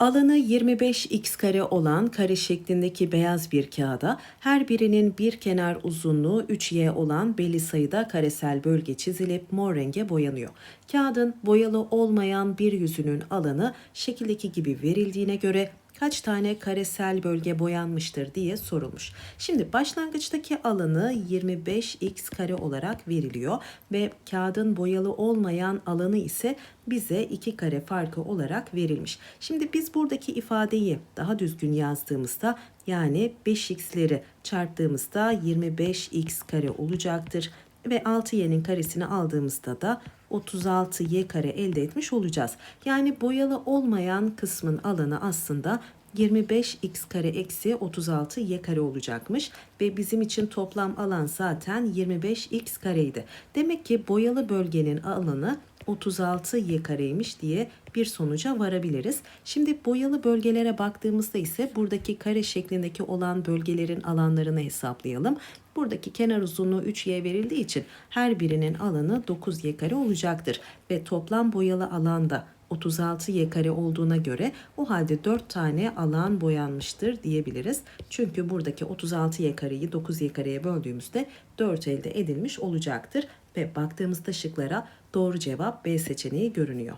Alanı 25x kare olan kare şeklindeki beyaz bir kağıda her birinin bir kenar uzunluğu 3y olan belli sayıda karesel bölge çizilip mor renge boyanıyor. Kağıdın boyalı olmayan bir yüzünün alanı şekildeki gibi verildiğine göre kaç tane karesel bölge boyanmıştır diye sorulmuş. Şimdi başlangıçtaki alanı 25x kare olarak veriliyor ve kağıdın boyalı olmayan alanı ise bize 2 kare farkı olarak verilmiş. Şimdi biz buradaki ifadeyi daha düzgün yazdığımızda yani 5x'leri çarptığımızda 25x kare olacaktır ve 6y'nin karesini aldığımızda da 36y kare elde etmiş olacağız. Yani boyalı olmayan kısmın alanı aslında 25x kare eksi 36y kare olacakmış ve bizim için toplam alan zaten 25x kareydi. Demek ki boyalı bölgenin alanı 36y kareymiş diye bir sonuca varabiliriz. Şimdi boyalı bölgelere baktığımızda ise buradaki kare şeklindeki olan bölgelerin alanlarını hesaplayalım. Buradaki kenar uzunluğu 3y verildiği için her birinin alanı 9y kare olacaktır ve toplam boyalı alanda 36y kare olduğuna göre o halde 4 tane alan boyanmıştır diyebiliriz. Çünkü buradaki 36y kareyi 9y kareye böldüğümüzde 4 elde edilmiş olacaktır ve baktığımızda şıklara doğru cevap B seçeneği görünüyor.